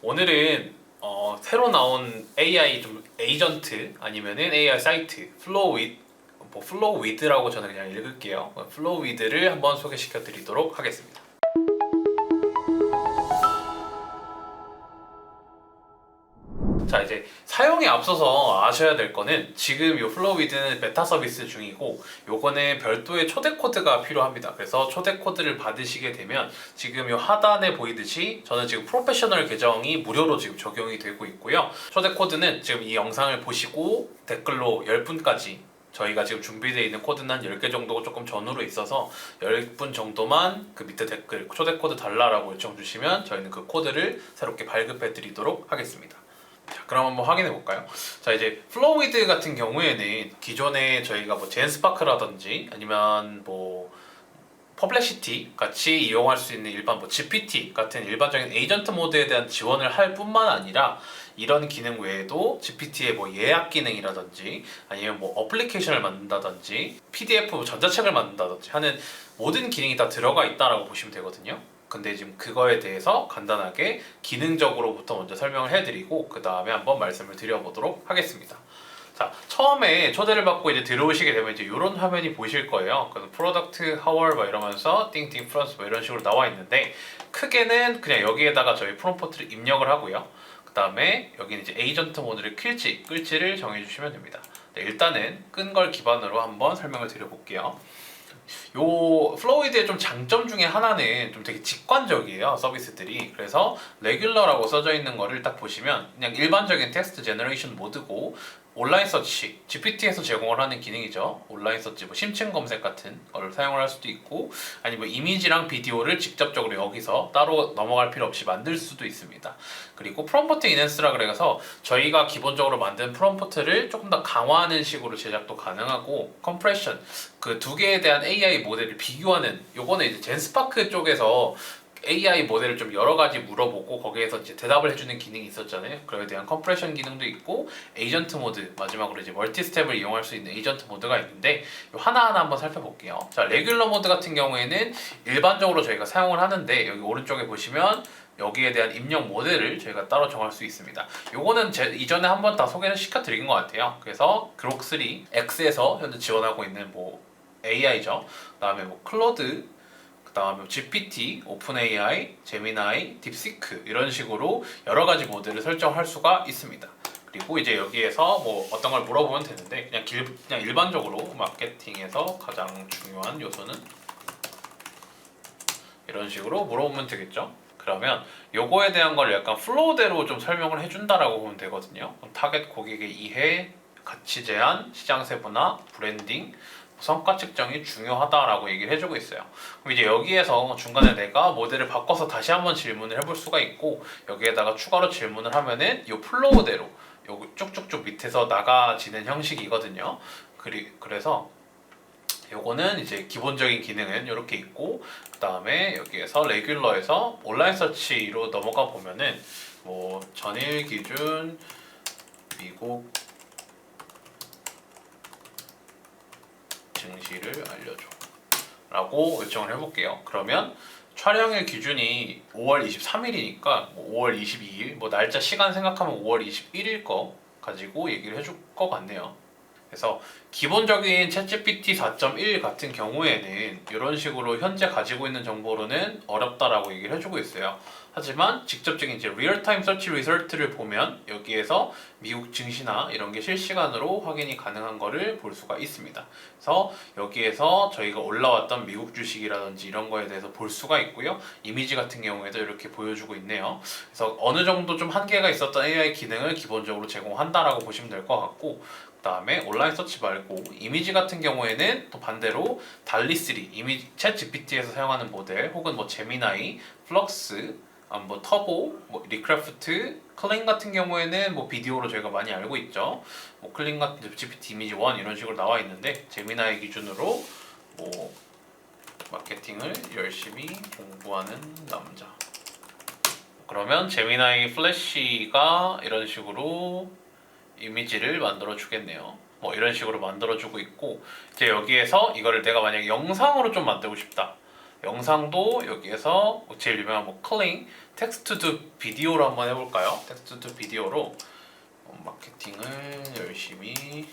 오늘은 어, 새로 나온 AI 좀 에이전트 아니면은 AI 사이트 플로우 위뭐 플로우 위드라고 저는 그냥 읽을게요. 플로우 위드를 한번 소개시켜 드리도록 하겠습니다. 자 이제 사용에 앞서서 아셔야 될 거는 지금 이 플로우 위드는 베타 서비스 중이고 요거는 별도의 초대 코드가 필요합니다. 그래서 초대 코드를 받으시게 되면 지금 요 하단에 보이듯이 저는 지금 프로페셔널 계정이 무료로 지금 적용이 되고 있고요. 초대 코드는 지금 이 영상을 보시고 댓글로 10분까지 저희가 지금 준비되어 있는 코드는 한 10개 정도가 조금 전후로 있어서 10분 정도만 그 밑에 댓글 초대 코드 달라라고 요청 주시면 저희는 그 코드를 새롭게 발급해 드리도록 하겠습니다. 자, 그럼 한번 확인해 볼까요? 자, 이제 플로우이드 같은 경우에는 기존에 저희가 뭐 젠스파크라든지 아니면 뭐 퍼블레시티 같이 이용할 수 있는 일반 뭐 GPT 같은 일반적인 에이전트 모드에 대한 지원을 할 뿐만 아니라 이런 기능 외에도 GPT의 뭐 예약 기능이라든지 아니면 뭐 어플리케이션을 만든다든지 PDF 전자책을 만든다든지 하는 모든 기능이 다 들어가 있다라고 보시면 되거든요. 근데 지금 그거에 대해서 간단하게 기능적으로부터 먼저 설명을 해드리고 그 다음에 한번 말씀을 드려보도록 하겠습니다. 자 처음에 초대를 받고 이제 들어오시게 되면 이제 이런 화면이 보이실 거예요. 그래서 프로덕트 하월 막 이러면서 띵 디프런스 뭐 이런 식으로 나와 있는데 크게는 그냥 여기에다가 저희 프롬프트를 입력을 하고요. 그 다음에 여기는 이제 에이전트 모드를 킬지 끌지를 정해주시면 됩니다. 네, 일단은 끈 걸 기반으로 한번 설명을 드려볼게요. 요 플로이드의 좀 장점 중에 하나는 좀 되게 직관적이에요 서비스들이. 그래서 레귤러라고 써져 있는 거를 딱 보시면 그냥 일반적인 텍스트 제너레이션 모드고 온라인 서치 GPT에서 제공을 하는 기능이죠. 온라인 서치 뭐 심층 검색 같은 걸 사용을 할 수도 있고 아니면 뭐 이미지랑 비디오를 직접적으로 여기서 따로 넘어갈 필요 없이 만들 수도 있습니다. 그리고 프롬프트 이넨스라 그래서 저희가 기본적으로 만든 프롬프트를 조금 더 강화하는 식으로 제작도 가능하고 컴프레션 그 두 개에 대한 AI 모델을 비교하는 요거는 이제 젠스파크 쪽에서 AI 모델을 좀 여러 가지 물어보고 거기에서 이제 대답을 해주는 기능이 있었잖아요. 그거에 대한 컴프레션 기능도 있고 에이전트 모드 마지막으로 이제 멀티 스텝을 이용할 수 있는 에이전트 모드가 있는데 요 하나하나 한번 살펴볼게요. 자 레귤러 모드 같은 경우에는 일반적으로 저희가 사용을 하는데 여기 오른쪽에 보시면 여기에 대한 입력 모델을 저희가 따로 정할 수 있습니다. 요거는 제 이전에 한번 다 소개를 시켜드린 것 같아요. 그래서 그록 3 X에서 현재 지원하고 있는 뭐 AI죠. 그다음에 뭐 클로드 그 다음에 GPT, 오픈AI, 제미나이, 딥시크 이런 식으로 여러 가지 모델을 설정할 수가 있습니다. 그리고 이제 여기에서 뭐 어떤 걸 물어보면 되는데 그냥 길, 그냥 일반적으로 마케팅에서 가장 중요한 요소는 이런 식으로 물어보면 되겠죠. 그러면 요거에 대한 걸 약간 플로우대로 좀 설명을 해준다라고 보면 되거든요. 타겟 고객의 이해, 가치 제한, 시장 세분화, 브랜딩, 성과 측정이 중요하다라고 얘기를 해주고 있어요. 그럼 이제 여기에서 중간에 내가 모델을 바꿔서 다시 한번 질문을 해볼 수가 있고 여기에다가 추가로 질문을 하면은 이 플로우대로 요 쭉쭉쭉 밑에서 나가지는 형식이거든요. 그리, 그래서 요거는 이제 기본적인 기능은 이렇게 있고 그 다음에 여기에서 레귤러에서 온라인 서치로 넘어가 보면은 뭐 전일 기준 미국 증시를 알려줘. 라고 요청을 해볼게요. 그러면 촬영일 기준이 5월 23일이니까 5월 22일 뭐 날짜 시간 생각하면 5월 21일 거 가지고 얘기를 해줄 것 같네요. 그래서 기본적인 챗GPT 4.1 같은 경우에는 이런 식으로 현재 가지고 있는 정보로는 어렵다라고 얘기를 해주고 있어요. 하지만 직접적인 이제 리얼타임 서치 리설트를 보면 여기에서 미국 증시나 이런 게 실시간으로 확인이 가능한 거를 볼 수가 있습니다. 그래서 여기에서 저희가 올라왔던 미국 주식이라든지 이런 거에 대해서 볼 수가 있고요. 이미지 같은 경우에도 이렇게 보여주고 있네요. 그래서 어느 정도 좀 한계가 있었던 AI 기능을 기본적으로 제공한다라고 보시면 될 것 같고 그다음에 온라인 서치 말고 이미지 같은 경우에는 또 반대로 달리3 이미지 챗 GPT에서 사용하는 모델 혹은 뭐 제미나이, 플럭스, 아, 뭐 터보, 뭐 리크래프트, 클린 같은 경우에는 뭐 비디오로 저희가 많이 알고 있죠. 뭐 클린 같은 GPT 이미지 1 이런 식으로 나와 있는데 제미나이 기준으로 뭐 마케팅을 열심히 공부하는 남자. 그러면 제미나이 플래시가 이런 식으로 이미지를 만들어 주겠네요. 뭐 이런 식으로 만들어 주고 있고 이제 여기에서 이거를 내가 만약에 영상으로 좀 만들고 싶다. 영상도 여기에서 제일 유명한 뭐 클링 텍스트 투 비디오로 한번 해볼까요? 텍스트 투 비디오로 어, 마케팅을 열심히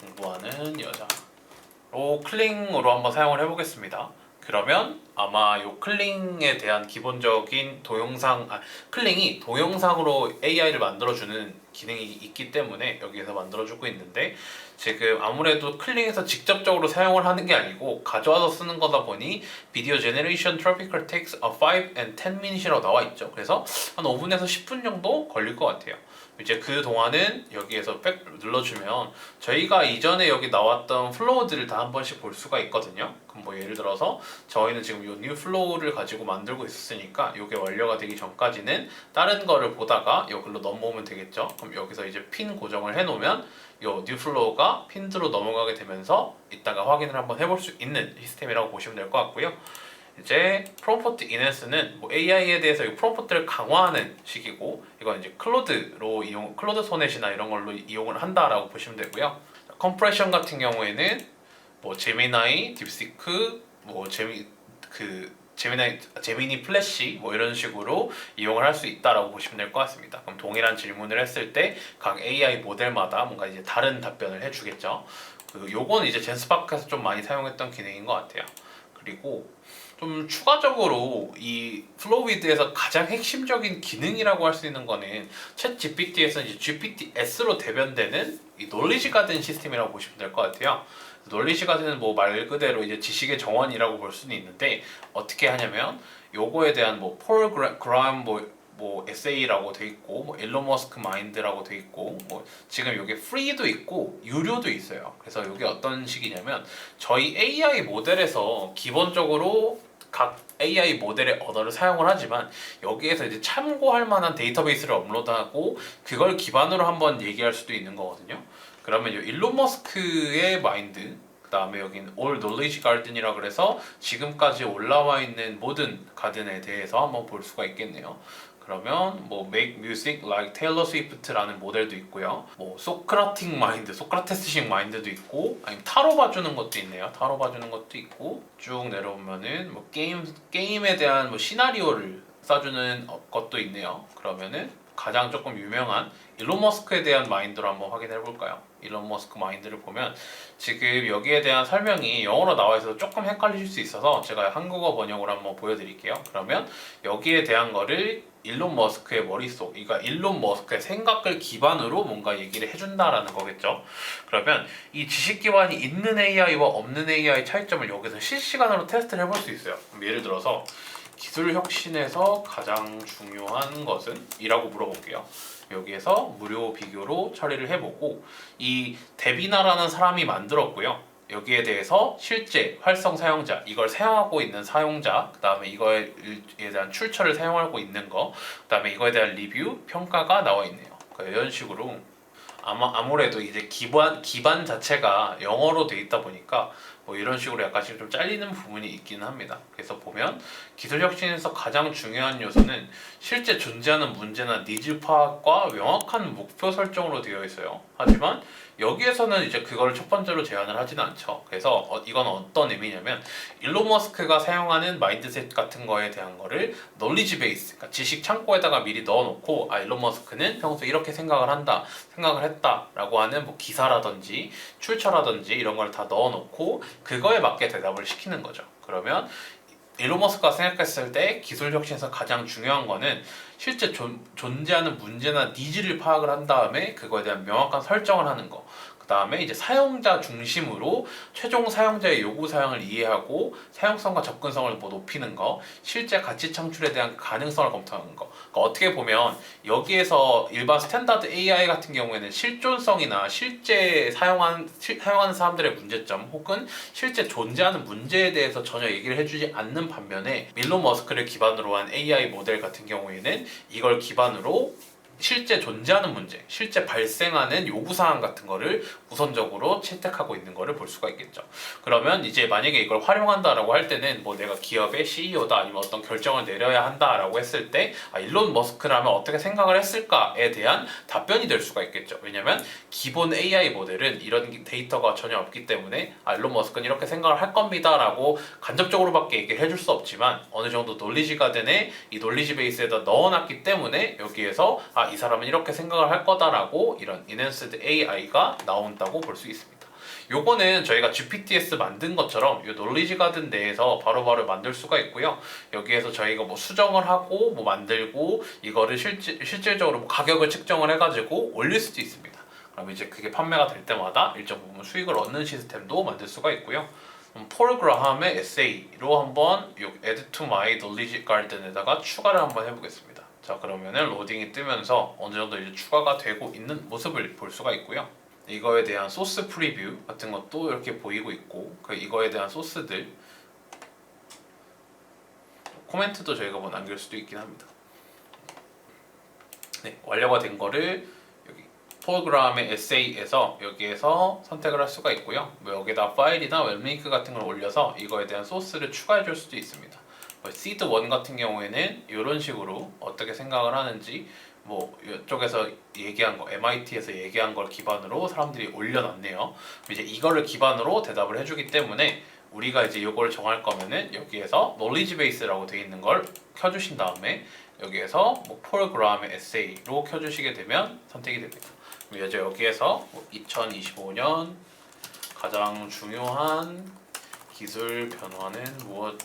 공부하는 여자로 클링으로 한번 사용을 해보겠습니다. 그러면 아마 요 클링에 대한 기본적인 동영상 아, 클링이 동영상으로 AI를 만들어주는 기능이 있기 때문에 여기에서 만들어주고 있는데 지금 아무래도 클링에서 직접적으로 사용을 하는 게 아니고 가져와서 쓰는 거다 보니 비디오 제네레이션 takes a 5 and 10 minutes이라고 나와 있죠. 그래서 한 5분에서 10분 정도 걸릴 것 같아요. 이제 그 동안은 여기에서 백 눌러주면 저희가 이전에 여기 나왔던 플로우들을 다 한 번씩 볼 수가 있거든요. 그럼 뭐 예를 들어서 저희는 지금 요 뉴 플로우를 가지고 만들고 있었으니까 이게 완료가 되기 전까지는 다른 거를 보다가 여기로 넘어오면 되겠죠. 그럼 여기서 이제 핀 고정을 해놓으면 요 뉴 플로우가 핀드로 넘어가게 되면서 이따가 확인을 한번 해볼 수 있는 시스템이라고 보시면 될 것 같고요. 이제 프롬프트 이네스는 뭐 AI에 대해서 이 프롬프트를 강화하는 식이고 이건 이제 클로드로 이용 클로드 소넷이나 이런 걸로 이용을 한다라고 보시면 되고요. 컴프레션 같은 경우에는 뭐 제미나이, 딥시크, 뭐 제미 그 제미나이 제미니 플래시 뭐 이런 식으로 이용을 할 수 있다라고 보시면 될 것 같습니다. 그럼 동일한 질문을 했을 때 각 AI 모델마다 뭔가 이제 다른 답변을 해주겠죠. 그 요거는 이제 젠스파크에서 좀 많이 사용했던 기능인 것 같아요. 그리고 좀 추가적으로 이 플로위드에서 가장 핵심적인 기능이라고 할 수 있는 거는 챗 GPT에서 이제 GPT-S로 대변되는 이 논리지 가든 시스템이라고 보시면 될 것 같아요. 가든은 뭐말 그대로 이제 지식의 정원이라고 볼 수는 있는데 어떻게 하냐면 요거에 대한 뭐폴 그라임 뭐, 뭐 에세이라고 돼 있고 뭐 일론 머스크 마인드라고 돼 있고 뭐 지금 요게 프리도 있고 유료도 있어요. 그래서 요게 어떤 식이냐면 저희 AI 모델에서 기본적으로 각 AI 모델의 언어를 사용을 하지만 여기에서 이제 참고할 만한 데이터베이스를 업로드하고 그걸 기반으로 한번 얘기할 수도 있는 거거든요. 그러면 이 일론 머스크의 마인드 그다음에 여기는 All Knowledge Garden이라 그래서 지금까지 올라와 있는 모든 가든에 대해서 한번 볼 수가 있겠네요. 그러면 뭐 Make Music Like Taylor Swift라는 모델도 있고요. 뭐 소크라틱 마인드, 소크라테스식 마인드도 있고, 아니면 타로 봐주는 것도 있네요. 타로 봐주는 것도 있고 쭉 내려오면은 뭐 게임 게임에 대한 뭐 시나리오를 써주는 어, 것도 있네요. 그러면은 가장 조금 유명한 일론 머스크에 대한 마인드로 한번 확인해 볼까요? 일론 머스크 마인드를 보면 지금 여기에 대한 설명이 영어로 나와 있어서 조금 헷갈리실 수 있어서 제가 한국어 번역으로 한번 보여드릴게요. 그러면 여기에 대한 거를 일론 머스크의 머릿속, 그러니까 일론 머스크의 생각을 기반으로 뭔가 얘기를 해준다라는 거겠죠. 그러면 이 지식 기반이 있는 AI와 없는 AI 차이점을 여기서 실시간으로 테스트를 해볼 수 있어요. 예를 들어서 기술 혁신에서 가장 중요한 것은? 이라고 물어볼게요. 여기에서 무료 비교로 처리를 해보고 이 데비나라는 사람이 만들었고요. 여기에 대해서 실제 활성 사용자, 이걸 사용하고 있는 사용자, 그 다음에 이거에 대한 출처를 사용하고 있는 거, 그 다음에 이거에 대한 리뷰, 평가가 나와 있네요. 그러니까 이런 식으로 아마 아무래도 이제 기반 기반 자체가 영어로 돼 있다 보니까 뭐 이런 식으로 약간씩 좀 잘리는 부분이 있기는 합니다. 그래서 보면 기술 혁신에서 가장 중요한 요소는 실제 존재하는 문제나 니즈 파악과 명확한 목표 설정으로 되어 있어요. 하지만 여기에서는 이제 그걸 첫 번째로 제안을 하지는 않죠. 그래서 어, 이건 어떤 의미냐면 일론 머스크가 사용하는 마인드셋 같은 거에 대한 거를 널리지 베이스, 그러니까 지식 창고에다가 미리 넣어놓고 아 일론 머스크는 평소 이렇게 생각을 한다, 생각을 했다라고 하는 뭐 기사라든지 출처라든지 이런 걸 다 넣어놓고 그거에 맞게 대답을 시키는 거죠. 그러면 일론 머스크가 생각했을 때 기술 혁신에서 가장 중요한 거는 실제 존, 존재하는 문제나 니즈를 파악을 한 다음에 그거에 대한 명확한 설정을 하는 거. 그 다음에 이제 사용자 중심으로 최종 사용자의 요구 사양을 이해하고 사용성과 접근성을 뭐 높이는 거, 실제 가치 창출에 대한 가능성을 검토하는 거. 그러니까 어떻게 보면 여기에서 일반 스탠다드 AI 같은 경우에는 실존성이나 실제 사용한 실, 사용하는 사람들의 문제점 혹은 실제 존재하는 문제에 대해서 전혀 얘기를 해주지 않는 반면에 밀론 머스크를 기반으로 한 AI 모델 같은 경우에는 이걸 기반으로 실제 존재하는 문제, 실제 발생하는 요구사항 같은 거를 우선적으로 채택하고 있는 거를 볼 수가 있겠죠. 그러면 이제 만약에 이걸 활용한다라고 할 때는 뭐 내가 기업의 CEO다 아니면 어떤 결정을 내려야 한다라고 했을 때 아, 일론 머스크라면 어떻게 생각을 했을까에 대한 답변이 될 수가 있겠죠. 왜냐면 기본 AI 모델은 이런 데이터가 전혀 없기 때문에 아, 일론 머스크는 이렇게 생각을 할 겁니다라고 간접적으로밖에 얘기를 해줄 수 없지만 어느 정도 논리지 가든에 이 논리지 베이스에다 넣어놨기 때문에 여기에서 아, 이 사람은 이렇게 생각을 할 거다라고 이런 enhanced AI가 나온다고 볼 수 있습니다. 요거는 저희가 GPTS 만든 것처럼 이 놀리지 가든 내에서 바로 바로 만들 수가 있고요. 여기에서 저희가 뭐 수정을 하고 뭐 만들고 이거를 실질, 실질적으로 뭐 가격을 측정을 해가지고 올릴 수도 있습니다. 그럼 이제 그게 판매가 될 때마다 일정 부분 수익을 얻는 시스템도 만들 수가 있고요. 음, 폴 그라함의 에세이로 한번 요 add to my knowledge garden에다가 추가를 한번 해보겠습니다. 자 그러면은 로딩이 뜨면서 어느 정도 이제 추가가 되고 있는 모습을 볼 수가 있고요. 이거에 대한 소스 프리뷰 같은 것도 이렇게 보이고 있고 그 이거에 대한 소스들 코멘트도 저희가 뭐 남길 수도 있긴 합니다. 네, 완료가 된 거를 여기 프로그램의 에세이에서 여기에서 선택을 할 수가 있고요. 뭐 여기다 파일이나 웹링크 같은 걸 올려서 이거에 대한 소스를 추가해 줄 수도 있습니다. 뭐 시드 1 같은 경우에는 이런 식으로 어떻게 생각을 하는지 뭐 이쪽에서 얘기한 거 MIT에서 얘기한 걸 기반으로 사람들이 올려놨네요. 이제 이거를 기반으로 대답을 해주기 때문에 우리가 이제 이걸 정할 거면은 여기에서 knowledge base라고 되어 있는 걸 켜주신 다음에 여기에서 뭐 프로그램의 에세이로 켜주시게 되면 선택이 됩니다. 그럼 이제 여기에서 뭐 2025년 가장 중요한 기술 변화는 무엇?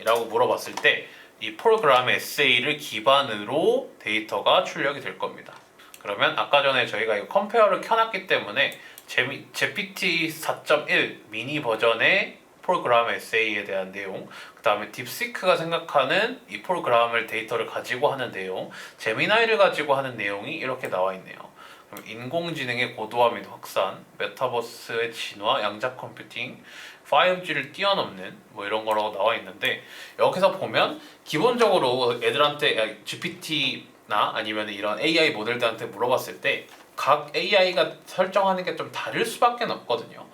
이라고 물어봤을 때 이 프로그램 에세이를 기반으로 데이터가 출력이 될 겁니다. 그러면 아까 전에 저희가 이 컴페어를 켜놨기 때문에 GPT 4.1 미니 버전의 프로그램 에세이에 대한 내용, 그 다음에 딥시크가 생각하는 이 프로그램을 데이터를 가지고 하는 내용, 제미나이를 가지고 하는 내용이 이렇게 나와 있네요. 인공지능의 고도화 및 확산, 메타버스의 진화, 양자 컴퓨팅, 5G를 뛰어넘는 뭐 이런 거라고 나와 있는데 여기서 보면 기본적으로 애들한테 GPT나 아니면 이런 AI 모델들한테 물어봤을 때 각 AI가 설정하는 게 좀 다를 수밖에 없거든요.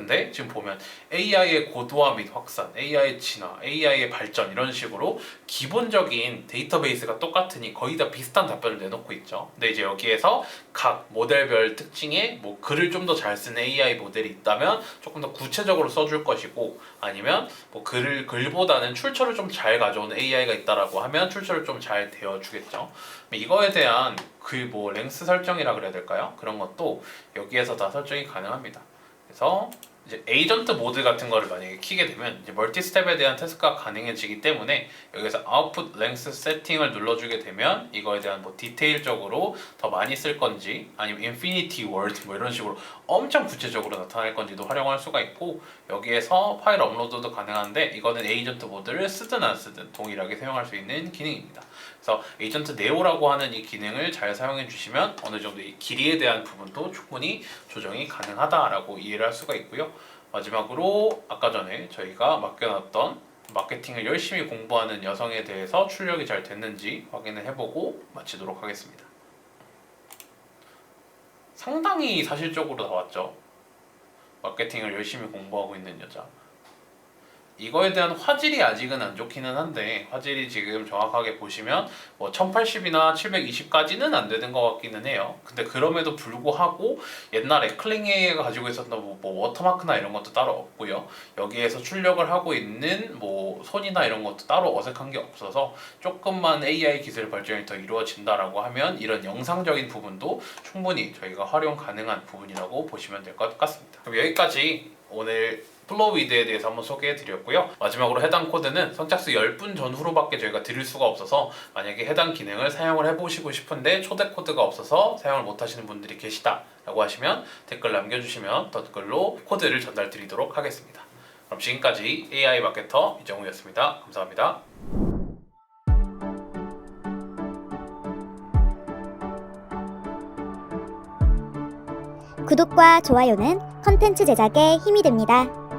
근데 지금 보면 AI의 고도화 및 확산, AI의 진화, AI의 발전 이런 식으로 기본적인 데이터베이스가 똑같으니 거의 다 비슷한 답변을 내놓고 있죠. 근데 이제 여기에서 각 모델별 특징에 뭐 글을 좀 더 잘 쓰는 AI 모델이 있다면 조금 더 구체적으로 써줄 것이고 아니면 뭐 글을 글보다는 출처를 좀 잘 가져오는 AI가 있다라고 하면 출처를 좀잘 대어주겠죠. 이거에 대한 그 뭐 랭스 설정이라 그래야 될까요? 그런 것도 여기에서 다 설정이 가능합니다. 그래서 이제 에이전트 모드 같은 거를 만약에 키게 되면 이제 멀티 스텝에 대한 태스크가 가능해지기 때문에 여기서 아웃풋 랭스 세팅을 눌러주게 되면 이거에 대한 뭐 디테일적으로 더 많이 쓸 건지 아니면 인피니티 월드 뭐 이런 식으로 엄청 구체적으로 나타날 건지도 활용할 수가 있고 여기에서 파일 업로드도 가능한데 이거는 에이전트 모드를 쓰든 안 쓰든 동일하게 사용할 수 있는 기능입니다. 그래서 에이전트 네오라고 하는 이 기능을 잘 사용해 주시면 어느 정도 이 길이에 대한 부분도 충분히 조정이 가능하다라고 이해를 할 수가 있고요. 마지막으로 아까 전에 저희가 맡겨놨던 마케팅을 열심히 공부하는 여성에 대해서 출력이 잘 됐는지 확인을 해보고 마치도록 하겠습니다. 상당히 사실적으로 나왔죠. 마케팅을 열심히 공부하고 있는 여자. 이거에 대한 화질이 아직은 안 좋기는 한데 화질이 지금 정확하게 보시면 뭐 1080이나 720까지는 안 되는 것 같기는 해요. 근데 그럼에도 불구하고 옛날에 클링에이가 가지고 있었던 뭐, 뭐 워터마크나 이런 것도 따로 없고요. 여기에서 출력을 하고 있는 뭐 손이나 이런 것도 따로 어색한 게 없어서 조금만 AI 기술 발전이 더 이루어진다라고 하면 이런 영상적인 부분도 충분히 저희가 활용 가능한 부분이라고 보시면 될 것 같습니다. 그럼 여기까지 오늘 플로위드에 대해서 한번 소개해 드렸고요. 마지막으로 해당 코드는 선착수 10분 전후로밖에 저희가 드릴 수가 없어서 만약에 해당 기능을 사용을 해보시고 싶은데 초대 코드가 없어서 사용을 못 하시는 분들이 계시다 라고 하시면 댓글 남겨주시면 댓글로 코드를 전달 드리도록 하겠습니다. 그럼 지금까지 AI 마케터 이정우였습니다. 감사합니다. 구독과 좋아요는 컨텐츠 제작에 힘이 됩니다.